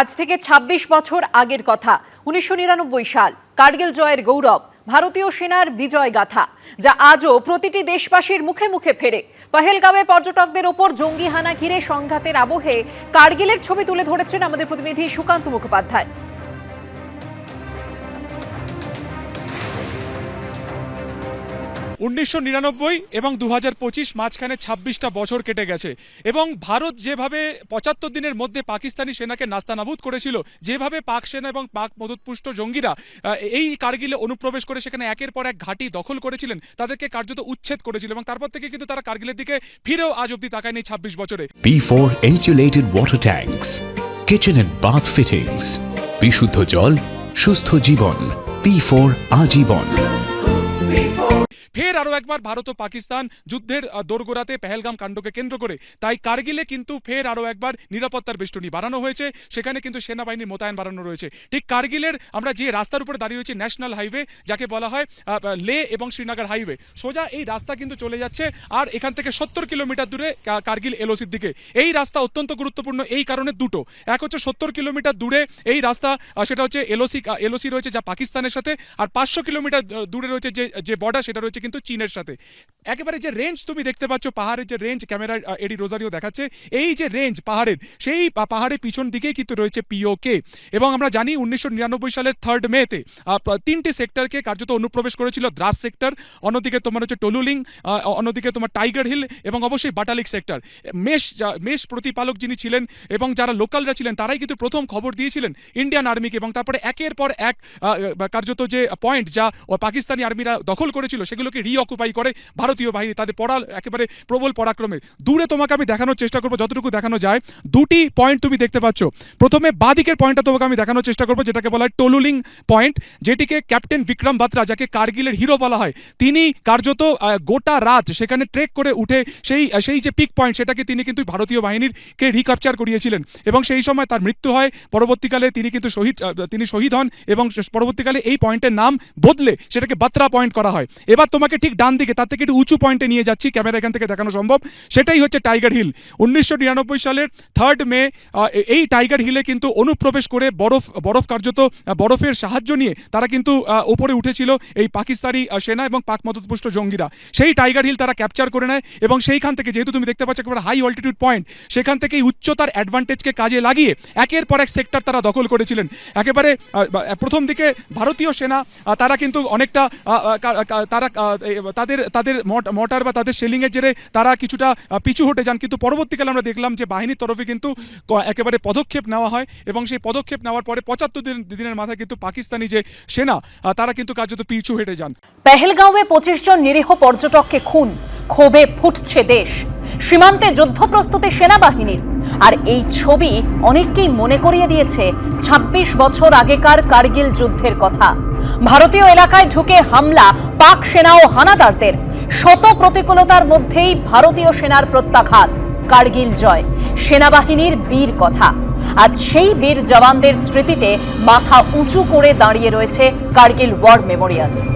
আজ থেকে ২৬ বছর আগের কথা, উনিশশো নিরানব্বই সাল, কার্গিল জয়ের গৌরব, ভারতীয় সেনার বিজয় গাথা, যা আজও প্রতিটি দেশবাসীর মুখে মুখে ফেরে। পহেলগাঁওয়ে পর্যটকদের ওপর জঙ্গি হানা ঘিরে সংঘাতের আবহে কার্গিলের ছবি তুলে ধরেছেন আমাদের প্রতিনিধি সুকান্ত মুখোপাধ্যায়। উনিশশো নিরানব্বই এবং দু হাজার পঁচিশ মাঝখানে ছাব্বিশটা বছর কেটে গেছে। এবং ভারত যেভাবে পঁচাত্তর দিনের মধ্যে পাকিস্তানি সেনাকে নাস্তানাবুদ করেছিল যেভাবে পাক সেনা এবং পাক মদতপুষ্ট জঙ্গিরা এই কার্গিলে অনুপ্রবেশ করে সেখানে একের পর এক ঘাঁটি দখল করেছিলেন তাদেরকে কার্যত উচ্ছেদ করেছিল এবং তারপর থেকে কিন্তু তারা কার্গিলের দিকে ফিরেও আজ অব্দি তাকায়নি ছাব্বিশ বছরে। P4 insulated water tanks kitchen and bath fittings, বিশুদ্ধ জল সুস্থ জীবন P4 আজীবন। ফের আরও একবার ভারত ও পাকিস্তান যুদ্ধের দোরগোড়াতে পেহেলগাম কাণ্ডকে কেন্দ্র করে। তাই কার্গিলে কিন্তু ফের আরও একবার নিরাপত্তার বেষ্টনী বাড়ানো হয়েছে। সেখানে কিন্তু সেনাবাহিনীর মোতায়েন বাড়ানো রয়েছে। ঠিক কার্গিলের আমরা যে রাস্তার উপরে দাঁড়িয়ে রয়েছি, ন্যাশনাল হাইওয়ে, যাকে বলা হয় লে এবং শ্রীনগর হাইওয়ে, সোজা এই রাস্তা কিন্তু চলে যাচ্ছে। আর এখান থেকে সত্তর কিলোমিটার দূরে কার্গিল এলওসির দিকে। এই রাস্তা অত্যন্ত গুরুত্বপূর্ণ এই কারণে দুটো। এক হচ্ছে সত্তর কিলোমিটার দূরে এই রাস্তা সেটা হচ্ছে এলওসি এলওসি রয়েছে যা পাকিস্তানের সাথে। আর পাঁচশো কিলোমিটার দূরে রয়েছে যে যে বর্ডার সেটা রয়েছে কিন্তু চীনের সাথে। একেবারে যে রেঞ্জ তুমি দেখতে পাচ্ছ, পাহাড়ের যে রেঞ্জ ক্যামেরা এডি রোজারিও দেখাচ্ছে, এই যে রেঞ্জ পাহাড়ের, সেই পাহাড়ের পিছন দিকেই কিন্তু রয়েছে পিওকে এবং আমরা জানি উনিশশো নিরানব্বই সালের থার্ড মেতে তিনটি সেক্টরকে কার্যত অনুপ্রবেশ করেছিল দ্রাস সেক্টর অন্যদিকে তোমার হচ্ছে টলুলিং অন্যদিকে তোমার টাইগার হিল এবং অবশ্যই বাটালিক সেক্টর মেষ মেষ প্রতিপালক যিনি ছিলেন এবং যারা লোকালরা ছিলেন, তারাই কিন্তু প্রথম খবর দিয়েছিলেন ইন্ডিয়ান আর্মিকে এবং তারপরে একের পর এক কার্যত যে পয়েন্ট যা পাকিস্তানি আর্মিরা দখল করেছিল, সেগুলোকে রিঅকুপাই করে ভারতীয় বাহিনী, তাদের পড়াল একেবারে প্রবল পরাক্রমে। দূরে তোমাকে আমি দেখানোর চেষ্টা করব, যতটুকু দেখানো যায়। দুটি পয়েন্ট তুমি দেখতে পাচ্ছ। প্রথমে বাদিকের পয়েন্টটা তোমাকে আমি দেখানোর চেষ্টা করব, যেটাকে বলা হয় টলুলিং পয়েন্ট যেটিকে ক্যাপ্টেন বিক্রম বাত্রা, যাকে কার্গিলের হিরো বলা হয়, তিনি কার্যত গোটা রাত সেখানে ট্রেক করে উঠে সেই সেই যে পিক পয়েন্ট সেটাকে তিনি কিন্তু ভারতীয় বাহিনীর কে রিক্যাপচার করিয়েছিলেন। এবং সেই সময় তার মৃত্যু হয়, পরবর্তীকালে তিনি কিন্তু শহীদ তিনি শহীদ হন, এবং পরবর্তীকালে এই পয়েন্টের নাম বদলে সেটাকে বাত্রা পয়েন্ট করা হয়। এবার তোমাকে ঠিক ডান দিকে তার থেকে একটু উঁচু পয়েন্টে নিয়ে যাচ্ছি, ক্যামেরা এখান থেকে দেখানো সম্ভব। সেটাই হচ্ছে টাইগার হিল উনিশশো নিরানব্বই সালের থার্ড মে এই টাইগার হিলে কিন্তু অনুপ্রবেশ করে বরফ বরফ কার্যত বরফের সাহায্য নিয়ে তারা কিন্তু উপরে উঠেছিল এই পাকিস্তানি সেনা এবং পাক মদতপুষ্ট জঙ্গিরা। সেই টাইগার হিল তারা ক্যাপচার করে নেয় এবং সেইখান থেকে যেহেতু তুমি দেখতে পাচ্ছ একেবারে হাই অল্টিটিউড পয়েন্ট সেখান থেকেই উচ্চতার অ্যাডভান্টেজকে কাজে লাগিয়ে একের পর এক সেক্টর তারা দখল করেছিলেন। একেবারে প্রথম দিকে ভারতীয় সেনা তারা কিন্তু অনেকটা তারা তাদের তাদের মর্টার বা তাদের সেলিংয়ের জেরে তারা কিছুটা পিছু হটে যান। কিন্তু পরবর্তীকালে আমরা দেখলাম যে বাহিনীর তরফে কিন্তু একেবারে পদক্ষেপ নেওয়া হয় এবং সেই পদক্ষেপ নেওয়ার পরে পঁচাত্তর দিন, দিনের মাথায় কিন্তু পাকিস্তানি যে সেনা তারা কিন্তু কার্যত পিছু হেঁটে যান। পেহেলগাঁওয়ে পঁচিশ জন নিরীহ পর্যটককে খুন। ক্ষোভে ফুটছে দেশ। সীমান্তে যুদ্ধ প্রস্তুতি সেনাবাহিনীর। আর এই ছবি অনেককেই মনে করিয়ে দিয়েছে ২৬ বছর আগেকার কার্গিল যুদ্ধের কথা। ভারতীয় এলাকায় ঢুকে হামলা, পাক সেনা ও হানাদারদের শত প্রতিকূলতার মধ্যেই ভারতীয় সেনার প্রত্যাঘাত, কার্গিল জয়, সেনাবাহিনীর বীর কথা। আজ সেই বীর জওয়ানদের স্মৃতিতে মাথা উঁচু করে দাঁড়িয়ে রয়েছে কার্গিল ওয়ার মেমোরিয়াল।